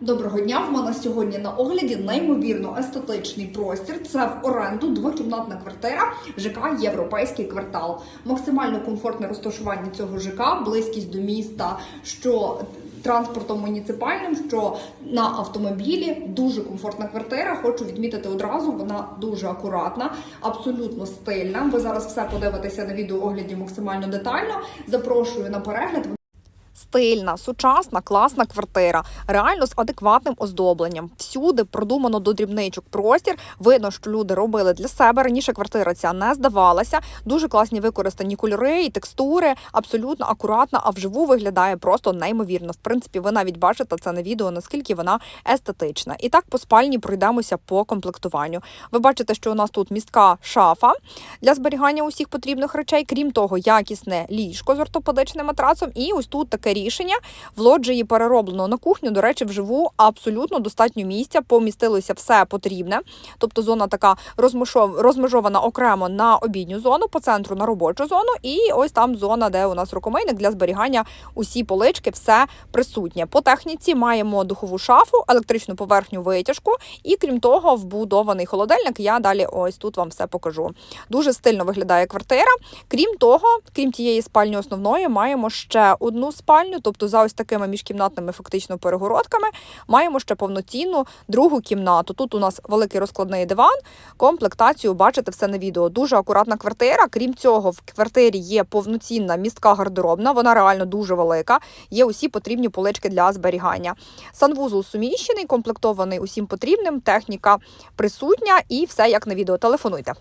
Доброго дня. В мене сьогодні на огляді неймовірно естетичний простір. Це в оренду двокімнатна квартира ЖК Європейський квартал. Максимально комфортне розташування цього ЖК, близькість до міста, що транспортом муніципальним, що на автомобілі. Дуже комфортна квартира. Хочу відмітити одразу. Вона дуже акуратна, абсолютно стильна. Ви зараз все подивитеся на відеоогляді максимально детально. Запрошую на перегляд. Стильна, сучасна, класна квартира, реально з адекватним оздобленням. Всюди продумано до дрібничок простір. Видно, що люди робили для себе. Раніше квартира ця не здавалася. Дуже класні використані кольори і текстури, абсолютно акуратна, а вживу виглядає просто неймовірно. В принципі, ви навіть бачите це на відео, наскільки вона естетична. І так по спальні пройдемося по комплектуванню. Ви бачите, що у нас тут містка шафа для зберігання усіх потрібних речей. Крім того, якісне ліжко з ортопедичним матрацом. І ось тут таке рішення. В лоджії перероблено на кухню. До речі, вживу абсолютно достатньо місця. Помістилося все потрібне. Тобто зона така розмежована окремо на обідню зону, по центру на робочу зону, і ось там зона, де у нас рукомийник для зберігання усі полички, все присутнє. По техніці маємо духову шафу, електричну поверхню витяжку, і крім того, вбудований холодильник. Я далі ось тут вам все покажу. Дуже стильно виглядає квартира. Крім того, крім тієї спальні основної, маємо ще одну спальню, тобто за ось такими міжкімнатними фактично перегородками, маємо ще повноцінну другу кімнату. Тут у нас великий розкладний диван, комплектацію бачите все на відео. Дуже акуратна квартира. Крім цього, в квартирі є повноцінна містка гардеробна, вона реально дуже велика. Є усі потрібні полички для зберігання. Санвузол суміщений, комплектований усім потрібним, техніка присутня і все як на відео. Телефонуйте.